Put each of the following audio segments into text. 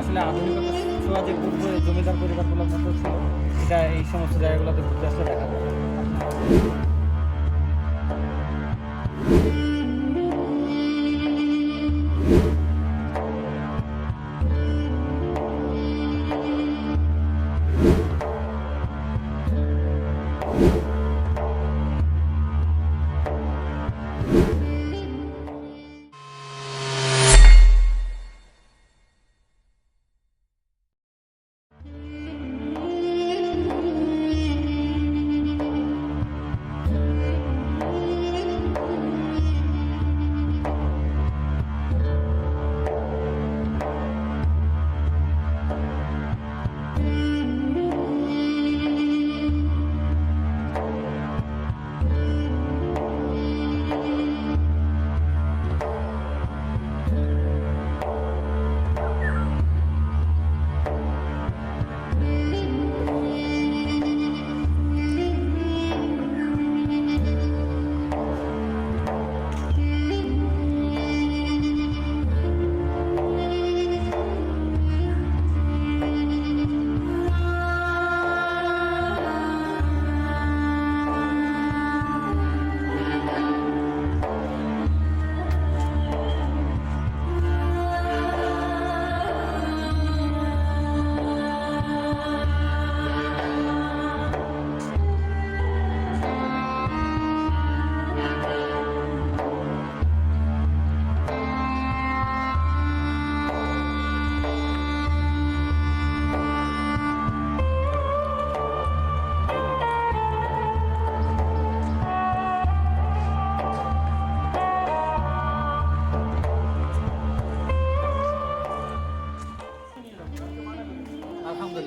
আসলে আধুনিকতা যে পূর্বে জমিদার পরিবারগুলোর মতো ছিল, এটা এই সমস্ত জায়গাগুলোতে ঘুরতে আসলে দেখা যায়।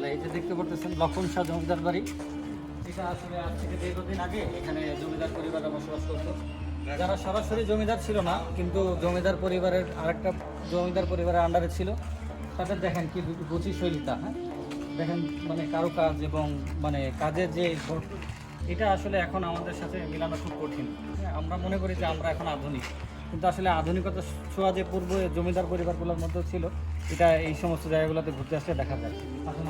আলহামদুলিল্লাহ এই যে দেখতে পারতেছেন লক্ষণ শাহ জমিদার বাড়ি। এটা আসলে আজ থেকে দীর্ঘদিন আগে এখানে জমিদার পরিবাররা বসবাস করতো। যারা সরাসরি জমিদার ছিল না কিন্তু জমিদার পরিবারের আরেকটা জমিদার পরিবারের আন্ডারে ছিল তাদের দেখেন কি রুচি শৈলীটা হ্যাঁ? দেখেন মানে কারুকাজ এবং মানে কাজের যে এটা আসলে এখন আমাদের সাথে মেলানো খুব কঠিন। হ্যাঁ, আমরা মনে করি যে আমরা এখন আধুনিক। কিন্তু আসলে আধুনিকতা ছোঁয়া যে পূর্বে জমিদার পরিবারগুলোর মধ্যে ছিল, এটা এই সমস্ত জায়গাগুলোতে ঘুরতে আসলে দেখা যায়। এখন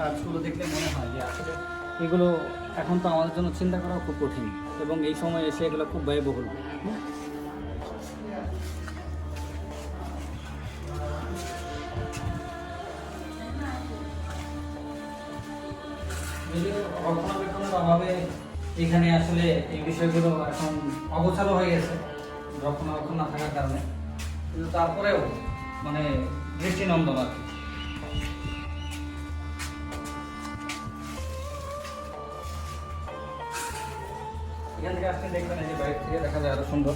কাজগুলো দেখলে মনে হয় যে এগুলো এখন তো আমাদের জন্য চিন্তা করাও খুব কঠিন। এবং এই সময় এসে এগুলো খুব ব্যয়বহুল। রক্ষণাবেক্ষণের অভাবে এখানে আসলে এই বিষয়গুলো এখন অগোছালো হয়ে গেছে রক্ষণাবেক্ষণ না থাকার কারণে। কিন্তু তারপরেও মানে দৃষ্টিনন্দন আর কি। এখান থেকে আসলে দেখবেন এই যে বাইরে থেকে দেখা যায় আরও সুন্দর।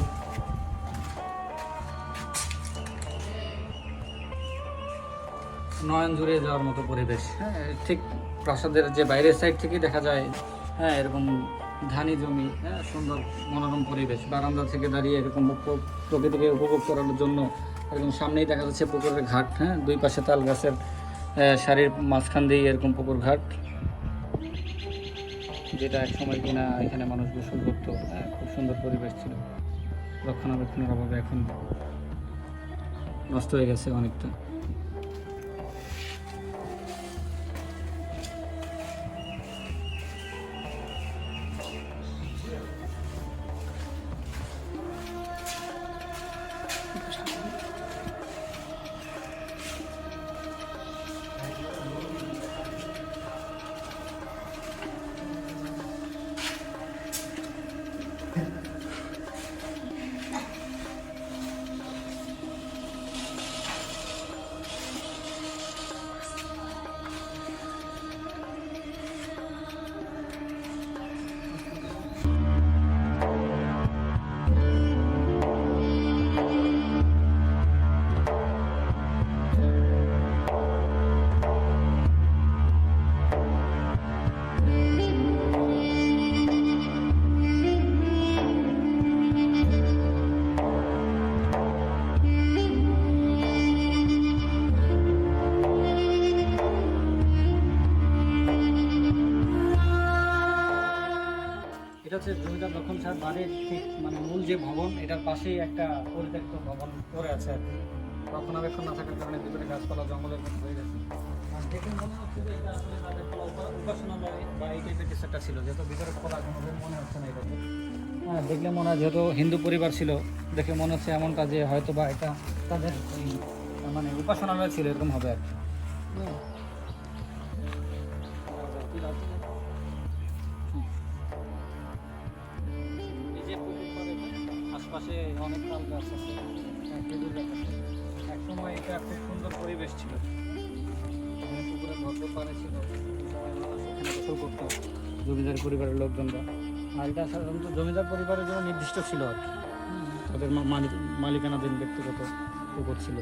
নয়ন জুড়ে যাওয়ার মতো পরিবেশ। হ্যাঁ ঠিক প্রাসাদের যে বাইরের সাইড থেকে দেখা যায় হ্যাঁ এরকম ধানি জমি হ্যাঁ সুন্দর মনোরম পরিবেশ। বারান্দা থেকে দাঁড়িয়ে এরকম প্রকৃতিকে উপভোগ করার জন্য এরকম সামনেই দেখা যাচ্ছে পুকুরের ঘাট হ্যাঁ দুই পাশে তাল গাছের সারির মাঝখান দিয়ে এরকম পুকুর ঘাট যেটা এক সময় কিনা এখানে মানুষ গোসল করতো হ্যাঁ, খুব সুন্দর পরিবেশ ছিল। রক্ষণাবেক্ষণের অভাবে এখন নষ্ট হয়ে গেছে অনেকটা। হচ্ছে জমিদার লক্ষণ সাহেব বাড়ির ঠিক মানে মূল যে ভবন, এটার পাশেই একটা পরিত্যক্ত ভবন পড়ে আছে আর কি। রক্ষণাবেক্ষণ না থাকার কারণে ভিতরে গাছপালা, জঙ্গলের মতো হয়ে গেছে। আর দেখে মনে হচ্ছে যে এটা আসলে তাদের উপাসনালয় বা এই টাইপের কিছু একটা ছিল, যেহেতু ভিতরে খোলা মনে হচ্ছে না এটাকে হ্যাঁ দেখলে মনে হয় যেহেতু হিন্দু পরিবার ছিল, দেখে মনে হচ্ছে এমনটা যে হয়তো বা এটা তাদের মানে উপাসনালয় ছিল, এরকম হবে আর কি। আশপাশে অনেক তাল গাছ আছে এক সময় এটা খুব সুন্দর পরিবেশ ছিল। পুকুরে করতো, জমিদার পরিবারের লোকজনরা। আর এটা সাধারণত জমিদার পরিবারের জন্য নির্দিষ্ট ছিল আর কি। তাদের মালিকানাধীন ব্যক্তিগত পুকুর ছিল।